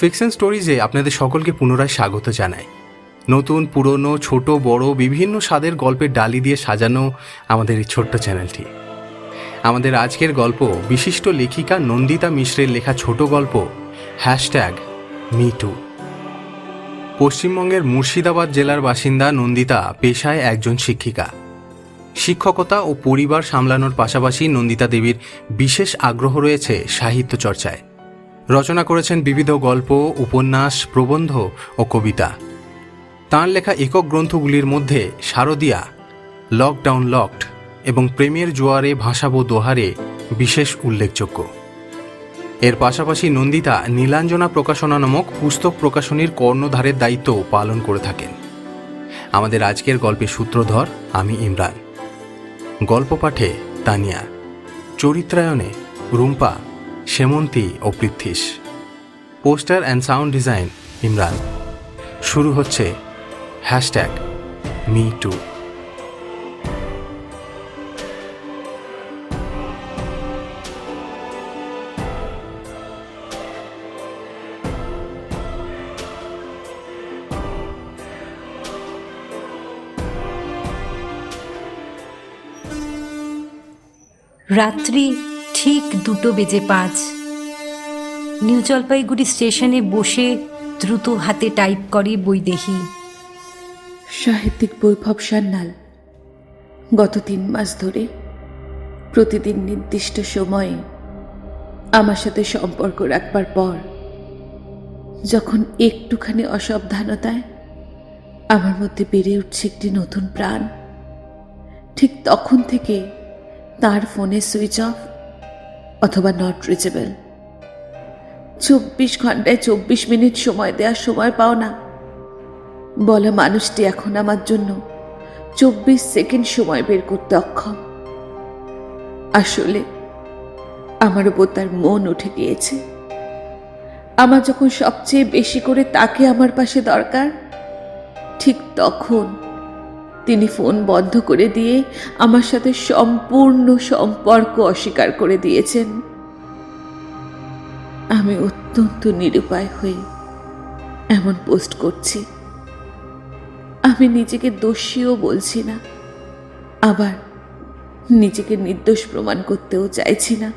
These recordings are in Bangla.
ফিকশন স্টোরিজে আপনাদের সকলকে পুনরায় স্বাগত জানাই। নতুন, পুরনো, ছোট, বড়, বিভিন্ন স্বাদের গল্পের ডালি দিয়ে সাজানো আমাদের এই ছোট্ট চ্যানেলটি। আমাদের আজকের গল্প বিশিষ্ট লেখিকা নন্দিতা মিশ্রের লেখা ছোট গল্প হ্যাশট্যাগ মিটু। পশ্চিমবঙ্গের মুর্শিদাবাদ জেলার বাসিন্দা নন্দিতা পেশায় একজন শিক্ষিকা। শিক্ষকতা ও পরিবার সামলানোর পাশাপাশি নন্দিতা দেবীর বিশেষ আগ্রহ রয়েছে সাহিত্য চর্চায়। রচনা করেছেন বিবিধ গল্প, উপন্যাস, প্রবন্ধ ও কবিতা। তাঁর লেখা একক গ্রন্থগুলির মধ্যে শারদিয়া, লকডাউন লকড এবং প্রেমের জোয়ারে ভাসাবো দোহারে বিশেষ উল্লেখযোগ্য। এর পাশাপাশি নন্দিতা নীলাঞ্জনা প্রকাশনা নামক পুস্তক প্রকাশনীর কর্ণধারের দায়িত্ব পালন করে থাকেন। আমাদের আজকের গল্পের সূত্রধর, আমি ইমরান। গল্প পাঠে তানিয়া। চরিত্রায়নে রুম্পা সেমন্তী ও Prithwish poster and sound design Imran. শুরু হচ্ছে হ্যাশট্যাগ মি টু। রাত্রি ঠিক দুটো বেজে পাঁচ। নিউ জলপাইগুড়ি স্টেশনে বসে দ্রুত হাতে টাইপ করে বৈদেহী সাহিত্যিক বৈভব সান্যাল, গত তিন মাস ধরে প্রতিদিন নির্দিষ্ট সময়ে আমার সাথে সম্পর্ক রাখবার পর যখন একটুখানি অসাবধানতায় আমার মধ্যে বেড়ে উঠছে একটি নতুন প্রাণ, ঠিক তখন থেকে তার ফোনে সুইচ অফ অথবা নট রিচেবল চব্বিশ ঘন্টায় চব্বিশ মিনিট সময় দেওয়ার সময় পাও না। বলা মানুষটি এখন আমার জন্য চব্বিশ সেকেন্ড সময় বের করতে অক্ষম। আসলে আমার উপর তার মন উঠে গিয়েছে। আমার যখন সবচেয়ে বেশি করে তাকে আমার পাশে দরকার, ঠিক তখন তিনি ফোন বন্ধ করে দিয়ে আমার সাথে সম্পূর্ণ সম্পর্ক অস্বীকার করে দিয়েছেন। আমি অত্যন্ত নিরুপায় হয়ে এমন পোস্ট করছি। আমি নিজেকে দোষীও বলছি না, আবার নিজেকে নির্দোষ প্রমাণ করতেও চাইছি না।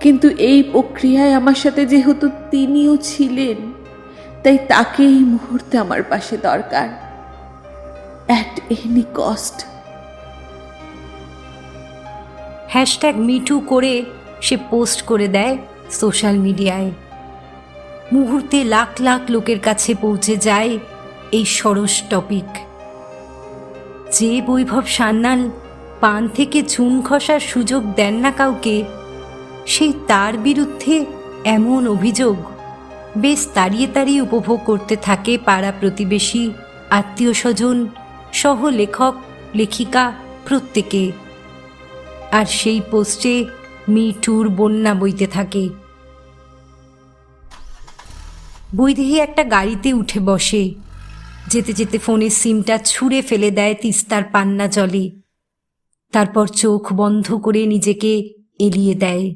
কিন্তু এই প্রক্রিয়ায় আমার সাথে যেহেতু তিনিও ছিলেন, তাই তাকে এই মুহূর্তে আমার পাশে দরকার। At any cost. Hashtag me too করে সে পোস্ট করে দেয় সোশ্যাল মিডিয়ায়। মুহূর্তে লাখ লাখ লোকের কাছে পৌঁছে যায় এই সরস টপিক। যে বৈভব সান্যাল পান থেকে চুন খসার সুযোগ দেন না কাউকে সেই তার বিরুদ্ধে এমন অভিযোগ বেশ তাড়িয়ে তাড়িয়ে উপভোগ করতে থাকে পাড়া প্রতিবেশী, আত্মীয় স্বজন সহ লেখক লেখিকা প্রত্যেকে। আর সেই পোস্টে মি টুর বন্যা বইতে থাকে। বৈদেহী একটা গাড়িতে উঠে বসে। যেতে যেতে ফোনের সিমটা ছুঁড়ে ফেলে দেয় তিস্তার পান্না জলে। তারপর চোখ বন্ধ করে নিজেকে এলিয়ে দেয়।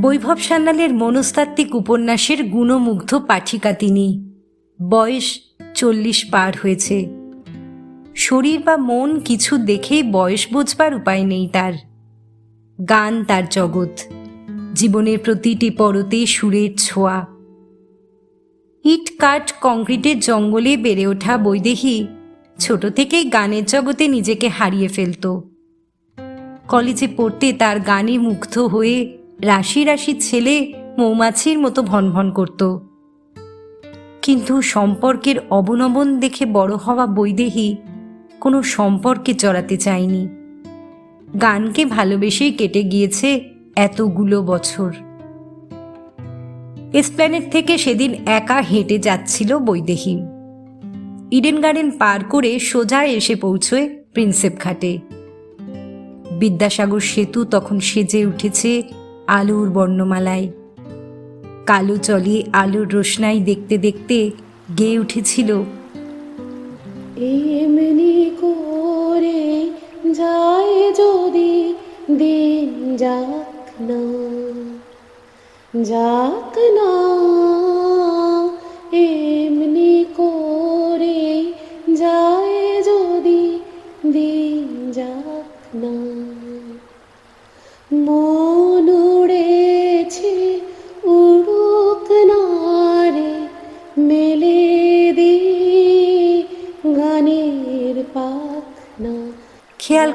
বৈভব সান্যালের মনস্তাত্ত্বিক উপন্যাসের গুণমুগ্ধ পাঠিকা তিনি। বয়স চল্লিশ পার হয়েছে। শরীর বা মন কিছু দেখেই বয়স বোঝবার উপায় নেই তার। গান তার জগৎ, জীবনের প্রতিটি পরতে সুরের ছোঁয়া। ইট কাঠ কংক্রিটের জঙ্গলে বেড়ে ওঠা বৈদেহী ছোট থেকেই গানের জগতে নিজেকে হারিয়ে ফেলত। কলেজে পড়তে তার গানে মুগ্ধ হয়ে রাশি রাশি ছেলে মৌমাছির মতো ভনভন করত। কিন্তু সম্পর্কের অবনমন দেখে বড় হওয়া বৈদেহী কোনো সম্পর্কে চড়াতে চায়নি। গানকে ভালোবেসেই কেটে গিয়েছে এতগুলো বছর। এসপ্ল্যানেট থেকে সেদিন একা হেঁটে যাচ্ছিল বৈদেহী। ইডেন গার্ডেন পার করে সোজা এসে পৌঁছয় প্রিন্সেপ ঘাটে। বিদ্যাসাগর সেতু তখন সেজে উঠেছে আলোর বর্ণমালায়। কালো চলে আলোর রোশনাই দেখতে দেখতে গেয়ে উঠেছিল। এমনি করে যায় যদি দিন যাক না যাক না, এমনি করে যায় যদি দিন যাক না। মন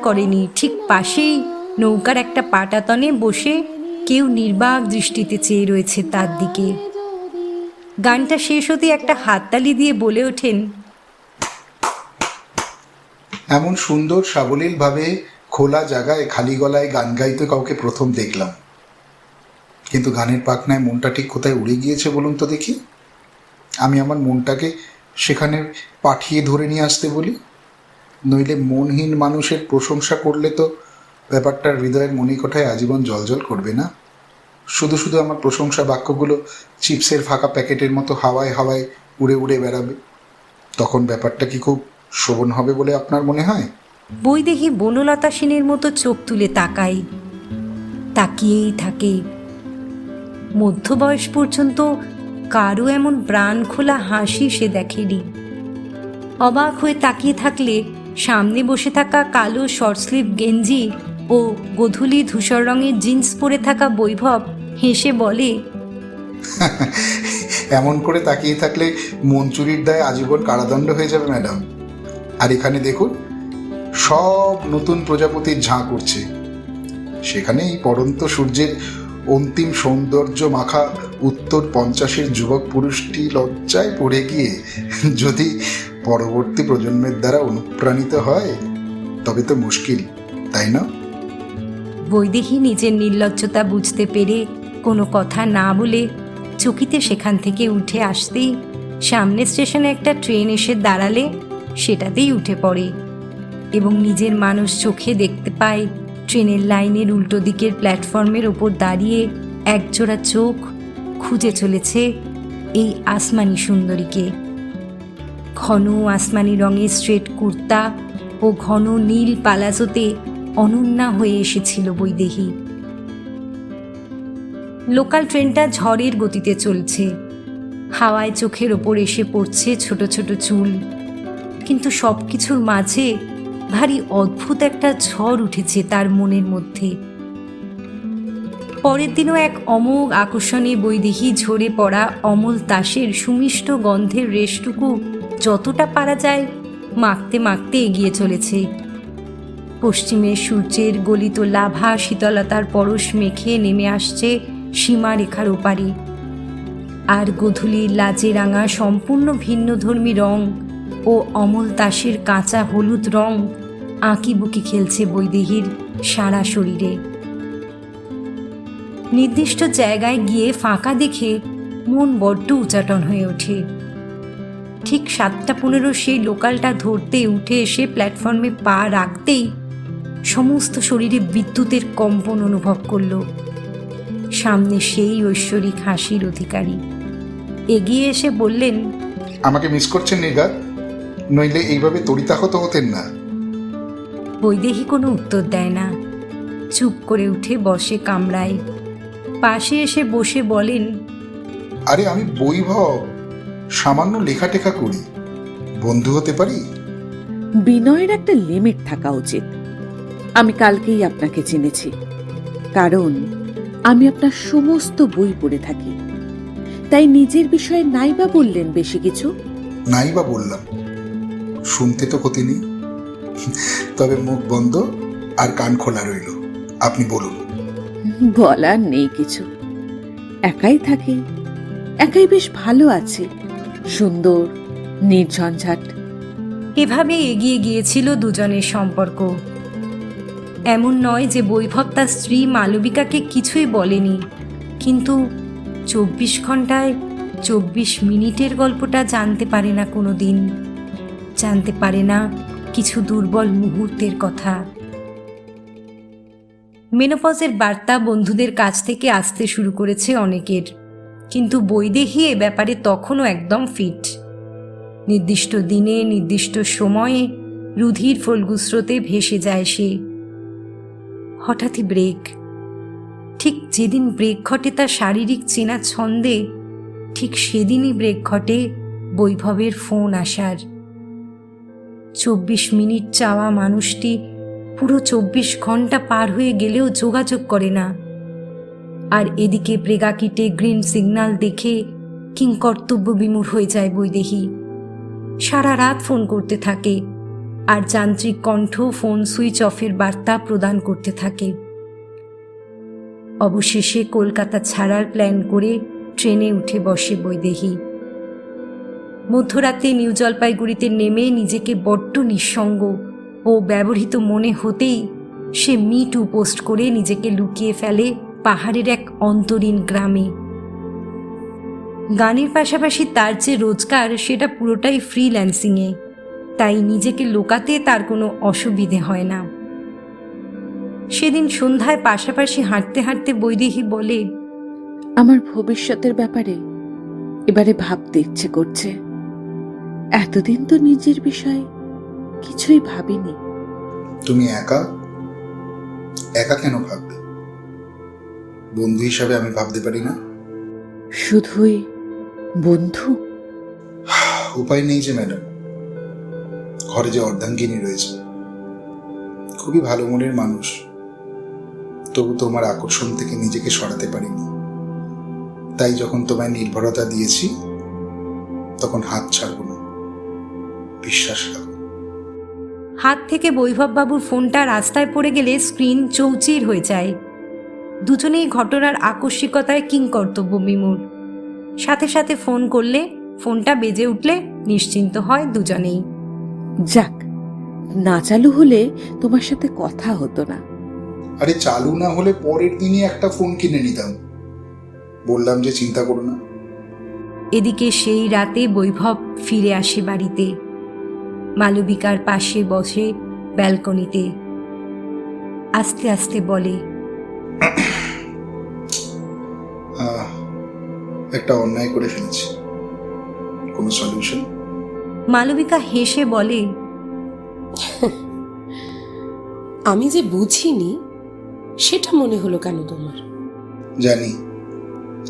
করেনি। ঠিক পাশেই নৌকার একটা পাটাতনে বসে কেউ নির্বাক দৃষ্টিতে চেয়ে রয়েছে তার দিকে। গানটা শেষ হতে একটা হাততালি দিয়ে বলে ওঠেন, এমন সুন্দর সাবলীলভাবে খোলা জায়গায় খালি গলায় গান গাইতে কাউকে প্রথম দেখলাম। কিন্তু গানের পাখনায় মনটা ঠিক কোথায় উড়ে গিয়েছে বলুন তো দেখি। আমি আমার মনটাকে সেখানে পাঠিয়ে ধরে নিয়ে আসতে বলি। নইলে মনহীন মানুষের প্রশংসা করলে তো ব্যাপারটার হৃদয়ের মণিকোঠায় আজীবন জলজল করবে না? শুধু শুধু আমার প্রশংসা বাক্যগুলো চিপসের ফাঁকা প্যাকেটের মতো হাওয়ায় হাওয়ায় উড়ে উড়ে বেড়াবে। তখন ব্যাপারটা কি খুব শোভন হবে বলে আপনার মনে হয়? বৈদেহী বনলতা সেনের মতো চোখ তুলে তাকায় তাকিয়েই থাকে। মধ্য বয়স পর্যন্ত কারও এমন প্রাণ খোলা হাসি সে দেখেনি। অবাক হয়ে তাকিয়ে থাকলে সামনে বসে থাকা কালো শর্ট স্লিভ গেঞ্জি ও গধূলি ধূসর রঙের জিন্স পরে থাকা বৈভব হেসে বলে, এমন করে তাকিয়ে থাকলে মঞ্চুরির দায় আজীবন কারাদণ্ড হয়ে যাবে ম্যাডাম আর এখানে দেখুন, সব নতুন প্রজাপতির ঝাঁ করছে। সেখানে এই পড়ন্ত সূর্যের অন্তিম সৌন্দর্য মাখা উত্তর পঞ্চাশের যুবক পুরুষটি লজ্জায় পড়ে গিয়ে যদি পরবর্তী প্রজন্মের দ্বারা অনুপ্রাণিত হয়, তবে তো মুশকিল, তাই না? বৈদেহী নিজের নির্লজ্জতা বুঝতে পেরে কোনো কথা না বলে চকিতে সেখান থেকে উঠে আসতেই সামনে স্টেশনে একটা ট্রেন এসে দাঁড়ালে সেটাতেই উঠে পড়ে এবং নিজের মানুষ চোখে দেখতে পায় ট্রেনের লাইনের উল্টো দিকের প্ল্যাটফর্মের ওপর দাঁড়িয়ে একজোড়া চোখ খুঁজে চলেছে এই আসমানি সুন্দরীকে। ঘন আসমানি রঙের স্ট্রেট কুর্তা ও ঘন নীল পালাজোতে অনন্যা হয়ে এসেছিল বৈদেহী। লোকাল ট্রেনটা ঝড়ের গতিতে চলছে। হাওয়ায় চোখের ওপর এসে পড়ছে ছোট ছোট চুল। কিন্তু সব কিছুর মাঝে ভারী অদ্ভুত একটা ঝড় উঠেছে তার মনের মধ্যে। পরের দিনও এক অমোঘ আকর্ষণে বৈদেহী ঝরে পড়া অমল তাসের সুমিষ্ট গন্ধের রেশটুকু যতটা পারা যায়, মাখতে মাখতে এগিয়ে চলেছে। পশ্চিমের সূর্যের গলিত লাভা শীতলতার পরশ মেখে নেমে আসছে সীমারেখার ওপারে। আর গধূলির লাজে রাঙা সম্পূর্ণ ভিন্নধর্মী রং ও অমল তাসের কাঁচা হলুদ রং আঁকিবুকি খেলছে বৈদেহীর সারা শরীরে। নির্দিষ্ট জায়গায় গিয়ে ফাঁকা দেখে মন বড্ড উচাটন হয়ে ওঠে। ঠিক সাতটা পনেরো সেই লোকালটা ধরতে উঠে এসে প্ল্যাটফর্মে পা রাখতেই সমস্ত শরীরে বিদ্যুতের কম্পন অনুভব করল। সামনে সেই ঐশ্বরিক হাসির অধিকারী। এগিয়ে এসে বললেন আমাকে মিস করছেন নির্গাত? নইলে এইভাবে তরিতাহত হতেন না। বৈদেহী কোনো উত্তর দেয় না। চুপ করে উঠে বসে কামড়ায় পাশে এসে বসে বলেন আরে আমি বৈভব। সামান্য লেখাটেখা করি। বন্ধু হতে পারি? বিনয়ের একটা লিমিট থাকা উচিত। আমি কালকেই আপনাকে চিনেছি। কারণ আমি আপনার সমস্ত বই পড়ে থাকি। তাই নিজের বিষয়ে নাইবা বললেন বেশি কিছু? নাইবা বললাম। শুনতে তো ক্ষতি নেই। তবে মুখ বন্ধ আর কান খোলা রইল। আপনি বলুন। বলার নেই কিছু। একাই থাকি। একাই বেশ ভালো আছে। সুন্দর, নির্ঝঞ্ঝাট। এভাবে এগিয়ে গিয়েছিল দুজনের সম্পর্ক। এমন নয় যে বৈভব তার স্ত্রী মালবিকাকে কিছুই বলেনি, কিন্তু চব্বিশ ঘন্টায় চব্বিশ মিনিটের গল্পটা জানতে পারে না কোনো দিন জানতে পারে না কিছু দুর্বল মুহূর্তের কথা। মেনোপজের বার্তা বন্ধুদের কাছ থেকে আসতে শুরু করেছে অনেকের। কিন্তু বৈদেহী এ ব্যাপারে তখনও একদম ফিট। নির্দিষ্ট দিনে, নির্দিষ্ট সময়ে রুধির ফলগুস্রোতে ভেসে যায় সে। হঠাৎই ব্রেক। ঠিক যেদিন ব্রেক ঘটে তার শারীরিক চেনা ছন্দে, ঠিক সেদিনই ব্রেক ঘটে বৈভবের ফোন আসার। চব্বিশ মিনিট চাওয়া মানুষটি পুরো চব্বিশ ঘণ্টা পার হয়ে গেলেও যোগাযোগ করে না। আর এদিকে প্রেগাকিটে গ্রিন সিগন্যাল দেখে কিংকর্তব্য বিমূঢ় হয়ে যায় বৈদেহী। সারা রাত ফোন করতে থাকে আর যান্ত্রিক কণ্ঠ ফোন সুইচ অফের বার্তা প্রদান করতে থাকে। অবশেষে কলকাতা ছাড়ার প্ল্যান করে ট্রেনে উঠে বসে বৈদেহী। মধ্যরাতে নিউ জলপাইগুড়িতে নেমে নিজেকে বড্ড নিঃসঙ্গ ও ব্যবহৃত মনে হতেই সে মি টু পোস্ট করে নিজেকে লুকিয়ে ফেলে পাহাড়ের এক অন্তরীণ গ্রামে। গানের পাশাপাশি তার যে রোজগার সেটা পুরোটাই ফ্রিল্যান্সিংয়ে তাই নিজেকে লোকাতে তার কোনো অসুবিধে হয় না। সেদিন সন্ধ্যায় পাশাপাশি হাঁটতে হাঁটতে বৈদেহী বলে আমার ভবিষ্যতের ব্যাপারে এবারে ভাবতে ইচ্ছে করছে। এতদিন তো নিজের বিষয়ে কিছুই ভাবিনি। তুমি একা? একা কেন ভাববে? বন্ধু হিসাবে আমি ভাবতে পারি না। শুধুই বন্ধু? উপায় নেই যে ম্যাডাম। ঘরে যে অর্ধাঙ্গিনী রয়েছে খুবই ভালো মনের মানুষ। তবু তোমার আকর্ষণ থেকে নিজেকে সরাতে পারিনি। তাই যখন তোমায় নির্ভরতা দিয়েছি তখন হাত ছাড়বো না। বিশ্বাস রাখো। হাত থেকে বৈভববাবুর ফোনটা রাস্তায় পড়ে গেলে স্ক্রিন চৌচির হয়ে যায়। দুজনেই ঘটনার আকস্মিকতায় কিংকর্তব্য বিমূর। সাথে সাথে ফোন করলে ফোনটা বেজে উঠলে নিশ্চিন্ত হয় দুজনেই। যাক না চালু হলে তোমার সাথে কথা হতো না। আরে চালু না হলে পরের দিনই একটা ফোন কিনে নিতাম। বললাম যে চিন্তা করো না। এদিকে সেই রাতে বৈভব ফিরে আসে বাড়িতে। মালবিকার পাশে বসে ব্যালকনিতে। আস্তে আস্তে বলে একটা অন্যায় করে ফেলেছি। কোনো সলিউশন মালবিকা হেসে বলে আমি যে বুঝিনি সেটা মনে হলো কেন তোমার? জানি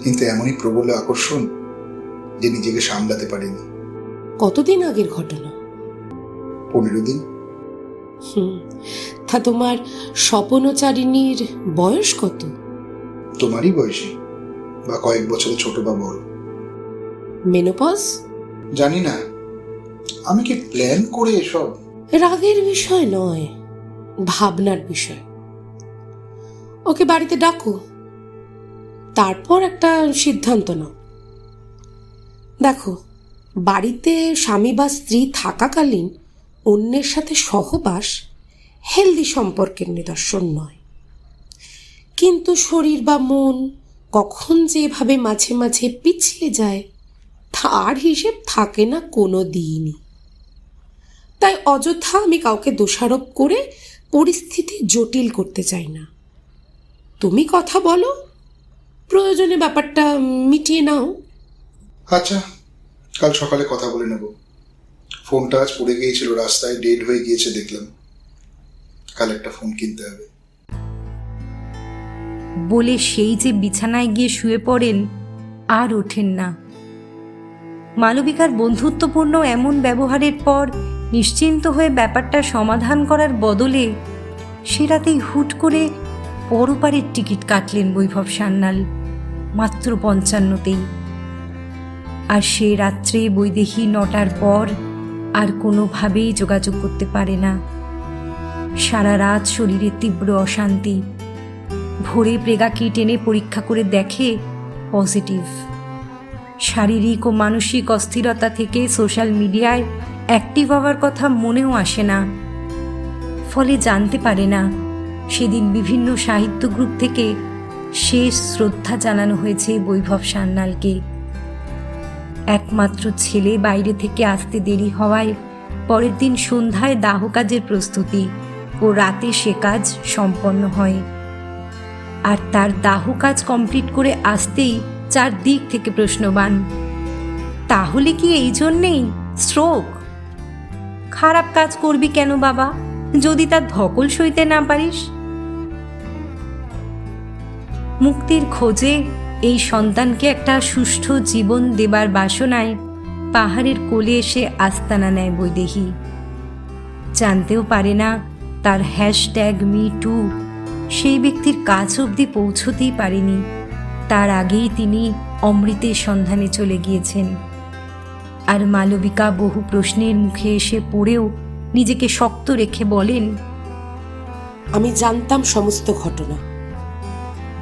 কিন্তু এমনই প্রবল আকর্ষণ যে নিজেকে সামলাতে পারিনি। কতদিন আগের ঘটনা? পনেরো দিন। হুম তা তোমার স্বপনচারিণীর বয়স কত? তোমারই বয়সী বা কয়েক বছর ছোট বা বড়। মেনোপজ জানি না। আমি কি প্ল্যান করে এসব? রাগের বিষয় নয় ভাবনার বিষয়। ওকে বাড়িতে ডাকো। তারপর একটা সিদ্ধান্ত নাও। দেখো বাড়িতে স্বামী বা স্ত্রী থাকাকালীন অন্যের সাথে সহবাস হেলদি সম্পর্কের নিদর্শন নয়। কিন্তু শরীর বা মন কখন যেভাবে মাঝে মাঝে পিছিয়ে যায়, তার হিসেব থাকে না কোনো দিনই। তাই অযথা আমি কাউকে দোষারোপ করে পরিস্থিতি জটিল করতে চাই না। তুমি কথা বলো। প্রয়োজনে ব্যাপারটা মিটিয়ে নাও। আচ্ছা কাল সকালে কথা বলে নেব। ফোনটা আজ পড়ে গিয়েছিল, রাস্তায় ডেড হয়ে গিয়েছে, দেখলাম। কাল একটা ফোন কিনতে হবে। বলে সেই যে বিছানায় গিয়ে শুয়ে পড়েন, আর ওঠেন না। মালবিকার বন্ধুত্বপূর্ণ এমন ব্যবহারের পর নিশ্চিন্ত হয়ে ব্যাপারটা সমাধান করার বদলে সে রাতেই হুট করে পরপারের টিকিট কাটলেন বৈভব সান্যাল, মাত্র পঞ্চান্নতেই। আর সে রাত্রে বৈদেহী নটার পর আর কোনোভাবেই যোগাযোগ করতে পারে না। সারা রাত শরীরে তীব্র অশান্তি। ভোরে প্রেগা কিট এনে পরীক্ষা করে দেখে? পজিটিভ শারীরিক ও মানসিক অস্থিরতা থেকে সোশ্যাল মিডিয়ায় অ্যাক্টিভ হওয়ার কথা মনেও আসে না। ফলে জানতে পারে না। সেদিন বিভিন্ন সাহিত্য গ্রুপ থেকে শেষ শ্রদ্ধা জানানো হয়েছে বৈভব সান্যালকে। একমাত্র ছেলে বাইরে থেকে আসতে দেরি হওয়ায় পরের দিন সন্ধ্যায় দাহ কাজের প্রস্তুতি। ও রাতে সে কাজ সম্পন্ন হয়। আর তার দাহ কাজ কমপ্লিট করে আসতেই চারদিক থেকে প্রশ্নবান, তাহলে কি এই জন্যেই স্ট্রোক? খারাপ কাজ করবি কেন বাবা, যদি তার ধকল সইতে না পারিস? মুক্তির খোঁজে এই সন্তানকে একটা সুষ্ঠু জীবন দেবার বাসনায় পাহাড়ের কোলে এসে আস্তানা নেয় বৈদেহী। জানতেও পারে না তার হ্যাশট্যাগ মি টু সেই ব্যক্তির কাছ অবধি পৌঁছতেই পারেনি। তার আগেই তিনি অমৃতের সন্ধানে চলে গিয়েছেন। আর মালবিকা বহু প্রশ্নের মুখে এসে পড়েও নিজেকে শক্ত রেখে বলেন আমি জানতাম সমস্ত ঘটনা।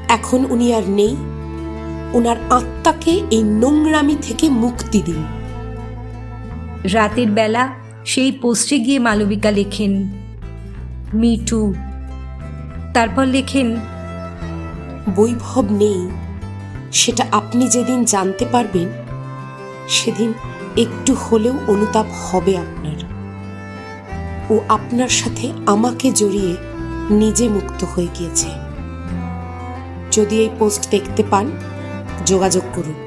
এখন উনি আর নেই। ওনার আত্মাকে এই নোংরামি থেকে মুক্তি দিন। রাতের বেলা সেই পোস্টে গিয়ে মালবিকা লেখেন মি টু তারপর লেখেন, বৈভব নেই, সেটা আপনি যেদিন জানতে পারবেন, সেদিন একটু হলেও অনুতাপ হবে আপনার। ও আপনার সাথে আমাকে জড়িয়ে নিজে মুক্ত হয়ে গিয়েছে। যদি এই পোস্ট দেখতে পান, যোগাযোগ করুন।